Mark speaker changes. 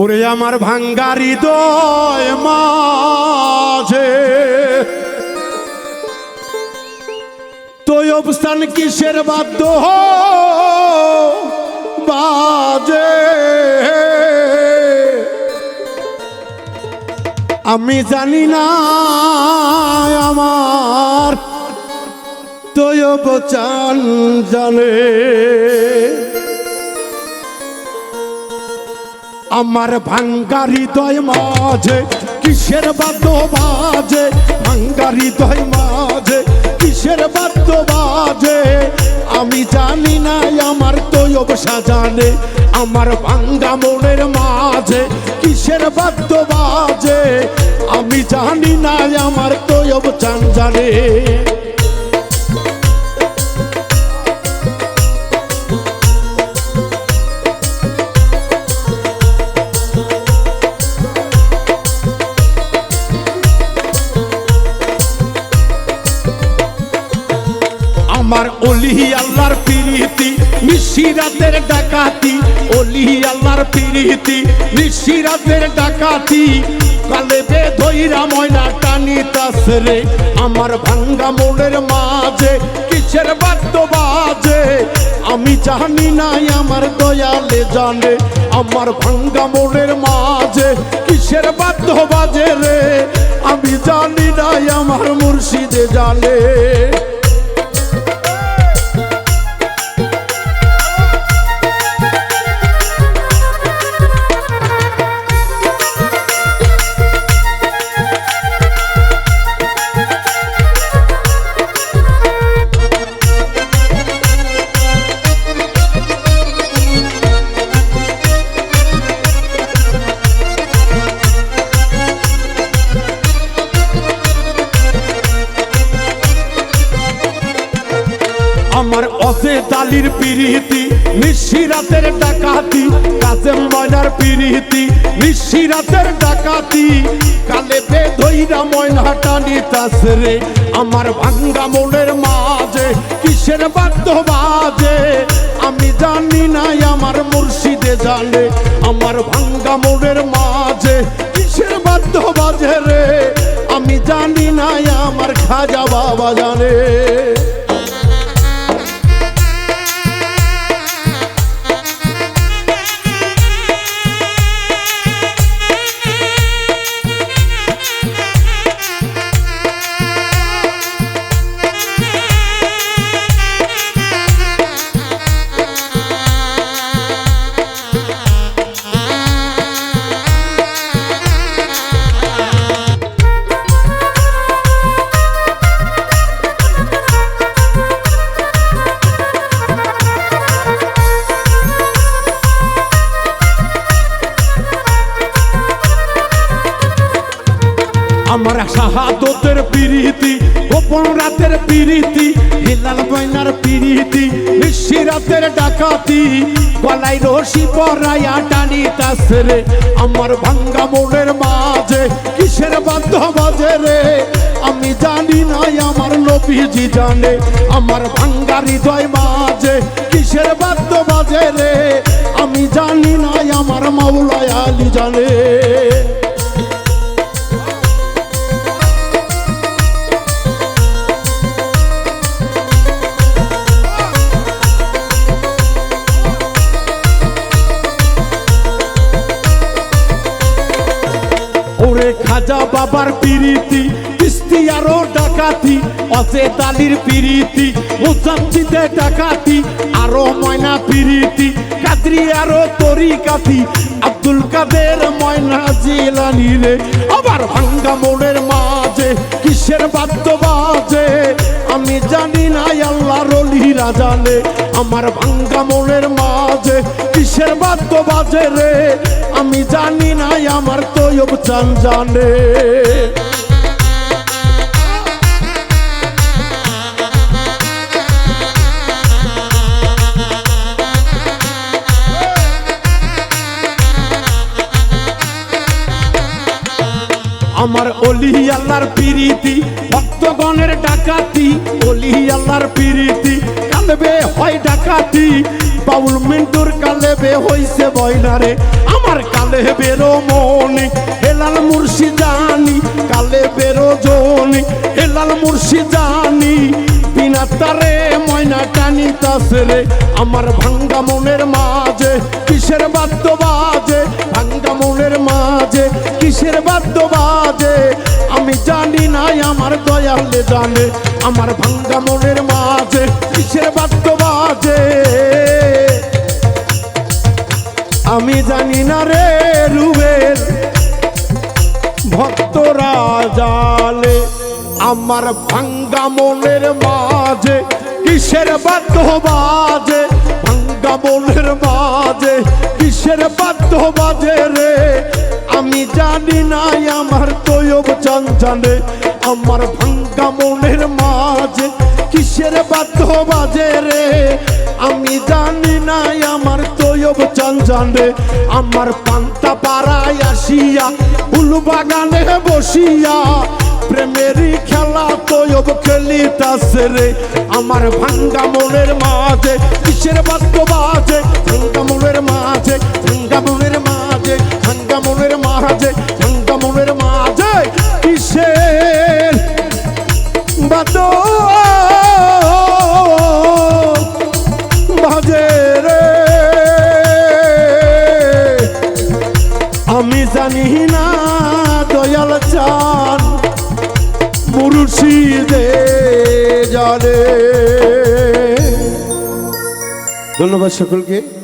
Speaker 1: ওরে আমার ভাঙ্গারি দয় মাঝে। তুই অবস্থান কিসের বাদ্য বাজে? আমি জানি না আমার তুই বচান জানে। আমার ভাঙ্গা হৃদয় মাঝে, কিসের বাদ্য বাজে? ভাঙ্গা হৃদয় মাঝে, কিসের বাদ্য বাজে? আমি জানি না, আমার তো অবসা জানে আমার ভাঙ্গা মনের মাঝে, কিসের বাদ্য বাজে? আমি জানি না, আমার তো অবচান জানে। আমার অলি আল্লাহর পিরিতি, নিশিরাতের ডাকাতি। অলি আল্লাহর পিরিতি, নিশিরাতের ডাকাতি। কালে বে ধইরা ময়না টানি তাসরে, আমার ভাঙ্গা মনের মাঝে কিসের বাদ্য বাজে? আমি জানি নাই আমার দয়ালে জানে, আমার ভাঙ্গা মনের মাঝে কিসের বাদ্য বাজে রে? আমি জানি নাই আমার মুর্শিদে জানে। আমার অসে তালির পিরিতি, নিশিরাতের ডাকাতি, কাজেম ময়নার পিরিতি, নিশিরাতের ডাকাতি। কালে বে ধইরা ময়না টানি তাসরে আমার ভাঙ্গা মনের মাঝে, কিসের বাদ্য বাজে? আমি জানি না আমার মুর্শিদে জানে, আমার ভাঙ্গা মনের মাঝে, কিসের বাদ্য বাজে রে? আমি জানি না আমার খাজা বাবা জানে। শাহাদতের পিরিতি, গোপন রাতের পিরিতি বয়নার পিরিতি ডাকাতি, গলায় রশি টানি তাসরে আমার ভাঙ্গা মনের মাঝে, কিসের বাধ্য রে? আমি জানি না আমার নবীজি জানে, আমার ভাঙ্গা হৃদয় মাঝে, কিসের বাজে রে? আমি জানি না আমার মাওলায় আলী জানে। ওরে খাজা বাবার পিরিতি, কিস্তি আরও ডাকাতি অসে তালির পিরিতি মুজাম্মিদে ডাকাতি, আরও ময়না পিরিতি, কাদরি আরও তরিকাতি, আব্দুল কাদের ময়না জিলানি রে। আবার ভাঙ্গা মোড়ের মাঝে কিসের বাদ্য বাজে আমি জানি না আল্লাহ রলিরা জানে আমার ভাঙ্গা মনের মাঝে কিসের বাদ্য বাজে রে? আমি জানি না আমার তৈব চান জানে। আমার অলি আল্লাহর পিরিতি, ভক্তগণের ডাকাতি, অলি আল্লাহর পিরিতি। কালবে হয় ডাকাতি। বাউল মিন্টুর কালেবে হইছে বয়নারে। আমার কালে বেরো মনি, হেলাল মুর্শিদানি, কালে বেরো জনি, হেলাল মুর্শিদানি। বিনা তারে ময়না টানি তাসরে আমার ভাঙ্গা মনের মাঝে কিসের বাদ্য বাজে? ভাঙ্গা মনের মাঝে কিসের বাদ্য বাজে? আমি জানি আমার দয়ালে জানে, আমার ভাঙ্গা মনের মাঝে কিসের বাদ্য বাজে? আমি জানি না রে রুবেল, ভক্তরা জালে আমার ভাঙ্গা মনের মাঝে কিসের বাদ্য বাজে? ভাঙ্গা মনের মাঝে কিসের বাদ্য বাজে রে? আমি জানি নাই আমার তৈব জানে আমার ভাঙ্গা মনের মাঝে কিসের বাদ্য বাজে রে? আমি জানি নাই আমার তৈব জানে আমার পান্তা পাড়ায় আসিয়া ফুল বাগানে বসিয়া প্রেমেরই খেলা তৈব খেলিতাছে রে। আমার ভাঙ্গা মনের মাঝে কিসের বাদ্য বাজে? ভাঙ্গা মনের মাঝে, ভাঙ্গা মনের মুর্শিদে জানে। ধন্যবাদ সকলকে।